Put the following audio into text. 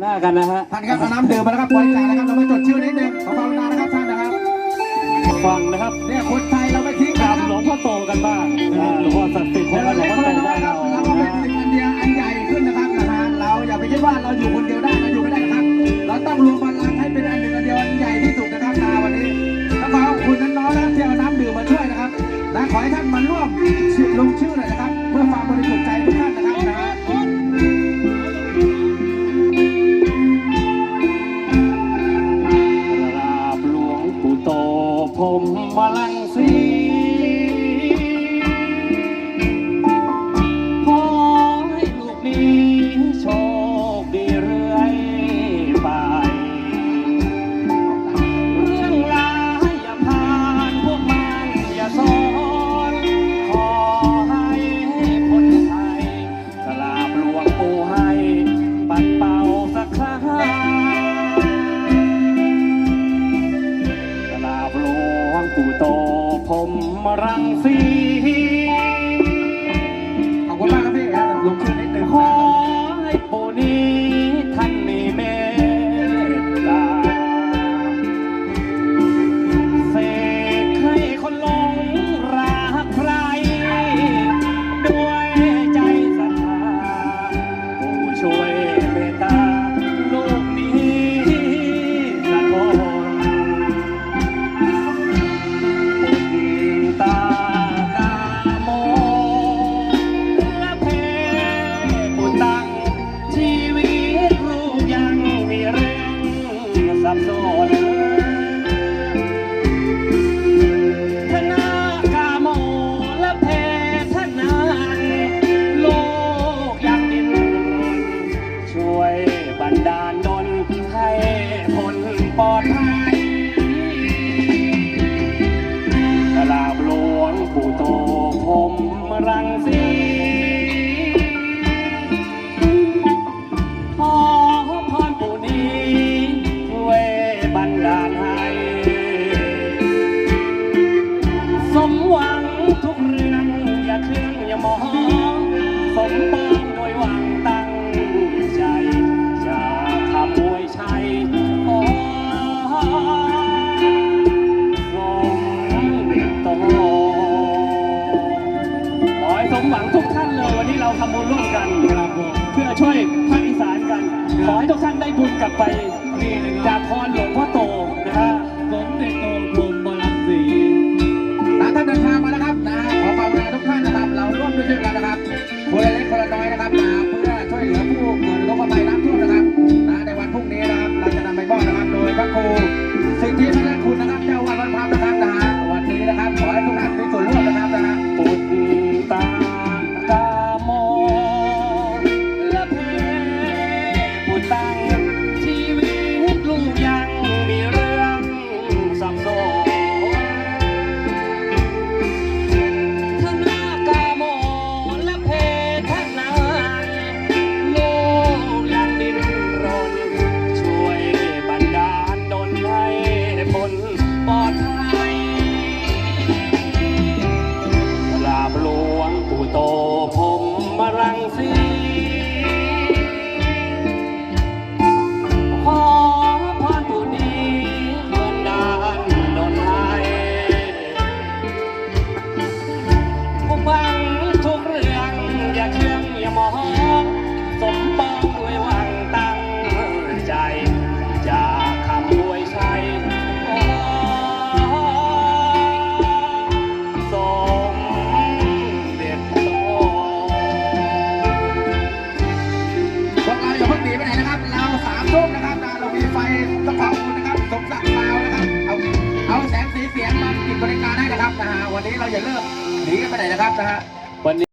หน้ากันนะฮะท่านครับเอาน้ำดื่มมาแล้วครับบริจาคนะครับเราไปจดชื่อนิดนึงขอภาวนานะครับท่านนะครับฟังนะครับเนี่ยคนไทยเราไม่ทิ้งกกัรานบหลวงพ่อโตกันบ้างอ่าหลวงพ่อศักดิ์สิทธิ์คนและละหลวเล็งกพ่อคนโตละน้อบ้ายนครับเราแล้วก็เป็นสิ่งอันเดียวอันใหญ่ขึ้นนะครับนะฮะเราอย่าไปคิดว่าเราอยู่คนเดียวได้เราอยู่ไม่ได้นะครับ เราต้องรวมพลังให้เป็นอันหนึ่งอันเดียวอันใหญ่ที่สุดนะครับนาวันนี้แล้วขอขอบคุณน้องๆนะครับที่เอาน้ำดื่มมาช่วยนะครับและขอให้ท่านมาร่วมลงชื่อหน่อยนะครับ ผมมาลัง ผมรังสี สั มหวังทุกท่านเลยวันนี้เราทำบุญร่วมกันครับผมเพื่อช่วยภาคอีสานกัน ขอให้ทุกท่านได้บุญกลับไปนี่นะคจารักบพรหลวงพ่อโตนะฮะสมเด็จโตพรหมบรังสีท่านเดินทางมาแล้วครับนะขอความกรุณาทุกท่านนะครับ เราร่วมด้วยช่วยกันนะครับคนละเล็กคนละน้อยนะครับมาเพื่อช่วยเหลือผู้เกิดอุทกภัยน้ำท่วมนะครับนะในวันพรุ่งนี้นะครับเราจะนำไปมอบนะครับโดยพระครู วันนี้เราอย่าเลิกหนีกันไปไหนนะครับนะฮะวันนี้